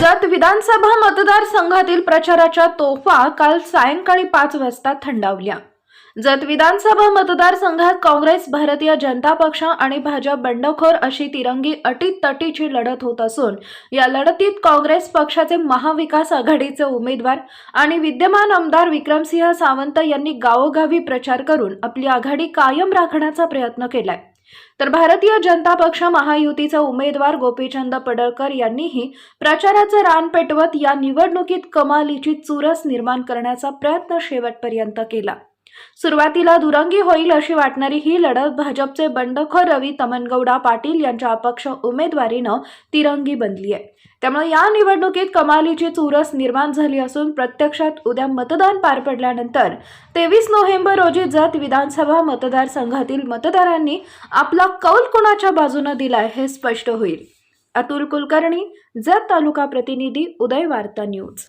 जत विधानसभा मतदारसंघातील प्रचाराच्या तोफा काल सायंकाळी पाच वाजता थंडावल्या. जत विधानसभा मतदारसंघात काँग्रेस भारतीय जनता पक्ष आणि भाजप बंडखोर अशी तिरंगी अटीत तटीची लढत होत असून या लढतीत काँग्रेस पक्षाचे महाविकास आघाडीचे उमेदवार आणि विद्यमान आमदार विक्रमसिंह सावंत यांनी गावोगावी प्रचार करून आपली आघाडी कायम राखण्याचा प्रयत्न केलाय. तर भारतीय जनता पक्ष महायुतीचे उमेदवार गोपीचंद पडळकर यांनीही प्रचाराचं रान पेटवत या निवडणुकीत कमालीची चुरस निर्माण करण्याचा प्रयत्न शेवटपर्यंत केला. सुरुवातीला दुरंगी होईल अशी वाटणारी ही लढत भाजपचे बंडखोर रवी तमनगौडा पाटील यांच्या अपक्ष उमेदवारीनं तिरंगी बनली आहे. त्यामुळे या निवडणुकीत कमालीची चुरस निर्माण झाली असून प्रत्यक्षात उद्या मतदान पार पडल्यानंतर तेवीस नोव्हेंबर रोजी जत विधानसभा मतदारसंघातील मतदारांनी आपला कौल कुणाच्या बाजूनं दिलाय हे स्पष्ट होईल. अतुल कुलकर्णी जत तालुका प्रतिनिधी उदय वार्ता न्यूज.